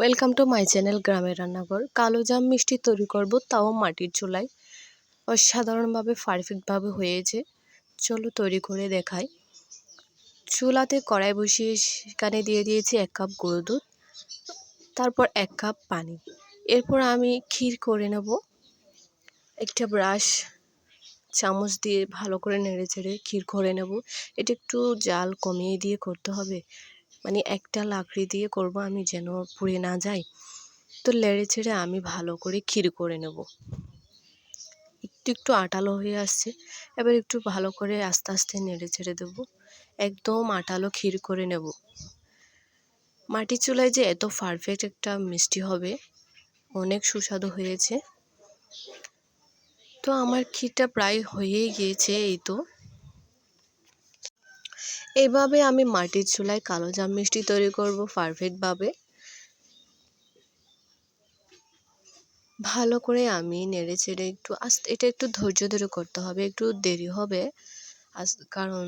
Welcome to my channel গ্রামের রান্নাঘর কালো জাম মিষ্টি তৈরি করব, তাও মাটির চুলায়। অসাধারণভাবে পারফেক্টভাবে হয়েছে। চলো তৈরি করে দেখাই। চুলাতে কড়াই বসিয়ে সেখানে দিয়ে দিয়েছি এক কাপ গরু দুধ, তারপর এক কাপ পানি। এরপর আমি ক্ষীর করে নেব। একটা ব্রাশ, চামচ দিয়ে ভালো করে নেড়ে চেড়ে ক্ষীর করে নেব। এটা একটু জাল কমিয়ে দিয়ে করতে হবে। মানে একটা লাকড়ি দিয়ে করব আমি যেন পুড়ে না যায়। তো লেড়ে ছেড়ে আমি ভালো করে ক্ষীর করে নেব। একটু একটু আটালো হয়ে আসছে, এবার একটু ভালো করে আস্তে আস্তে নেড়ে ছেড়ে দেবো। একদম আটালো ক্ষীর করে নেব। মাটির চুলায় যে এত পারফেক্ট একটা মিষ্টি হবে, অনেক সুস্বাদু হয়েছে। তো আমার ক্ষীরটা প্রায় হয়েই গিয়েছে এই তো। এভাবে আমি মাটির চুলায় কালো জাম মিষ্টি তৈরি করব পারফেক্টভাবে ভালো করে আমি নেড়ে চেড়ে একটু আস্তে, এটা একটু ধৈর্য ধরে করতে হবে, একটু দেরি হবে, আস, কারণ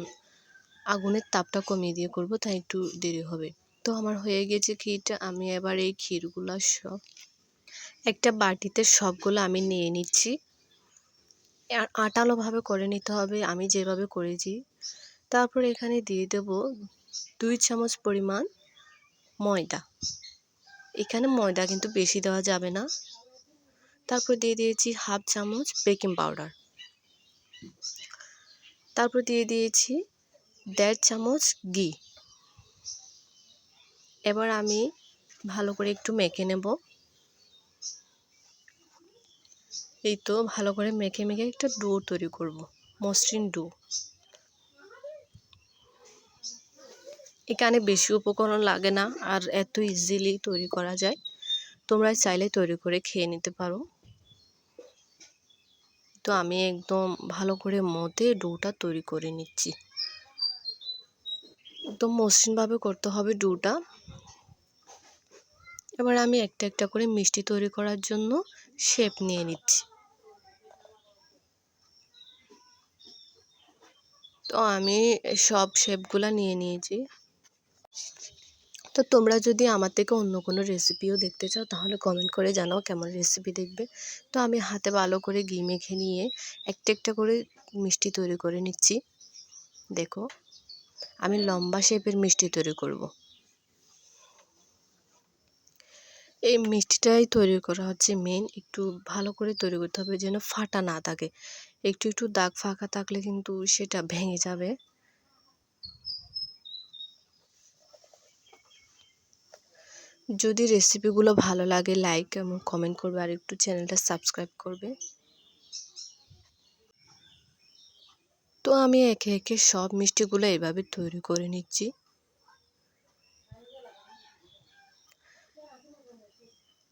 আগুনের তাপটা কমিয়ে দিয়ে করব, তাই একটু দেরি হবে। তো আমার হয়ে গেছে ক্ষীরটা, আমি এবার এই ক্ষীরগুলো সব, একটা বাটিতে সবগুলো আমি নিয়ে নিচ্ছি। আটালোভাবে করে নিতে হবে, আমি যেভাবে করেছি। তারপর এখানে দিয়ে দেব দুই চামচ পরিমাণ ময়দা। এখানে ময়দা কিন্তু বেশি দেওয়া যাবে না। তারপর দিয়ে দিয়েছি হাফ চামচ বেকিং পাউডার। তারপর দিয়ে দিয়েছি দেড় চামচ ঘি। এবার আমি ভালো করে একটু মেখে নেব। এই তো ভালো করে মেখে মেখে একটা ডো তৈরি করব, মসৃণ ডো। এখানে বেশি উপকরণ লাগে না আর এত ইজিলি তৈরি করা যায়। তোমরা চাইলে তৈরি করে খেয়ে নিতে পারো। তো আমি একদম ভালো করে মতে ডোটা তৈরি করে নিচ্ছি। একদম মসৃণভাবে করতে হবে ডোটা। এবার আমি একটা একটা করে মিষ্টি তৈরি করার জন্য শেপ নিয়ে নিচ্ছি। তো আমি সব শেপগুলো নিয়ে নিয়েছি। তো তোমরা যদি আমার থেকে অন্য কোনো রেসিপিও দেখতে চাও, তাহলে কমেন্ট করে জানাও কেমন রেসিপি দেখবে। তো আমি হাতে ভালো করে ঘি মেখে নিয়ে একটা একটা করে মিষ্টি তৈরি করে নিচ্ছি। দেখো, আমি লম্বা শেপের মিষ্টি তৈরি করব। এই মিষ্টিটাই তৈরি করা হচ্ছে মেন একটু ভালো করে তৈরি করতে হবে যেন ফাটা না থাকে। একটু একটু দাগ ফাঁকা থাকলে কিন্তু সেটা ভেঙে যাবে। যদি রেসিপিগুলো ভালো লাগে লাইক এবং কমেন্ট করবে আর একটু চ্যানেলটা সাবস্ক্রাইব করবে। তো আমি একে একে সব মিষ্টিগুলো এভাবে তৈরি করে নিচ্ছি।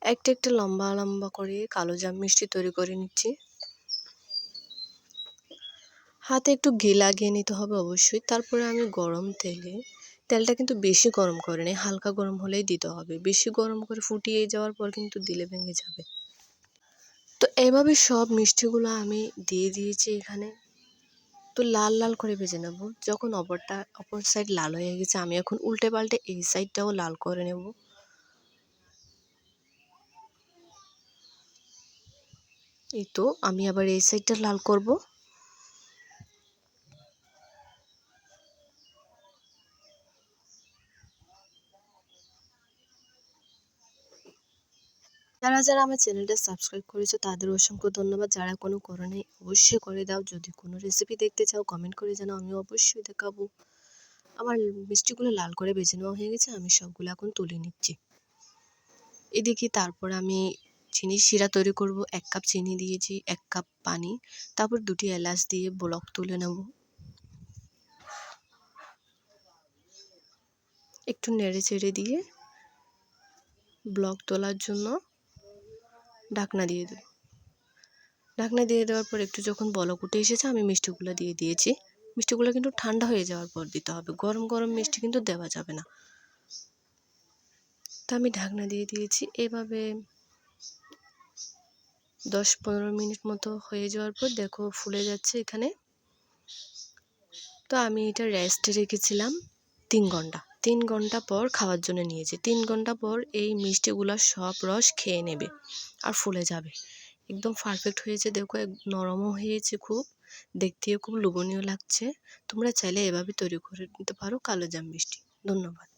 একটা একটা লম্বা লম্বা করে কালো জাম মিষ্টি তৈরি করে নিচ্ছি। হাতে একটু ঘি লাগিয়ে নিতে হবে অবশ্যই। তারপরে আমি গরম তেলে তেলটা কিন্তু বেশি গরম করে নেই, হালকা গরম হলেই দিতে হবে। বেশি গরম করে ফুটিয়ে যাওয়ার পর কিন্তু দিলে ভেঙে যাবে। তো এভাবে সব মিষ্টিগুলো আমি দিয়ে দিয়েছি এখানে। তো লাল লাল করে ভেজে নেব। যখন অপরটা, অপর সাইড লাল হয়ে গেছে, আমি এখন উল্টে পাল্টে এই সাইডটাও লাল করে নেব। এই তো আমি আবার এই সাইডটা লাল করব। যারা যারা আমার চ্যানেলটা সাবস্ক্রাইব করেছ, তাদের অসংখ্য ধন্যবাদ। যারা কোনো করো নাই অবশ্যই করে দাও, যদি কোনো রেসিপি দেখতে চাও কমেন্ট করে জানাও, আমি অবশ্যই দেখাবো। আমার মিষ্টিগুলো লাল করে বেছে নেওয়া হয়ে গেছে, আমি সবগুলো এখন তুলে নিচ্ছি। এদিকে তারপর আমি চিনি শিরা তৈরি করব, এক কাপ চিনি দিয়েছি, এক কাপ পানি, তারপর দুটি এলাচ দিয়ে ব্লক তুলে নেব। একটু নেড়ে চেড়ে দিয়ে ব্লক তোলার জন্য ঢাকনা দিয়ে দেবো ঢাকনা দিয়ে দেওয়ার পর একটু যখন বলক উঠে এসেছে, আমি মিষ্টিগুলো দিয়ে দিয়েছি। মিষ্টিগুলো কিন্তু ঠান্ডা হয়ে যাওয়ার পর দিতে হবে। গরম গরম মিষ্টি কিন্তু দেওয়া যাবে না। তা আমি ঢাকনা দিয়ে দিয়েছি। এভাবে দশ পনেরো মিনিট মতো হয়ে যাওয়ার পর দেখো ফুলে যাচ্ছে এখানে। তো আমি এটা রেস্টে রেখেছিলাম তিন ঘণ্টা। তিন ঘণ্টা পর খাওয়ার জন্য নিয়েছি তিন ঘণ্টা পর এই মিষ্টিগুলোর সব রস খেয়ে নেবে আর ফুলে যাবে। একদম পারফেক্ট হয়েছে, দেখো নরমও হয়েছে খুব, দেখতেও খুব লোভনীয় লাগছে। তোমরা চাইলে এভাবে তৈরি করে নিতে পারো কালো জাম মিষ্টি। ধন্যবাদ।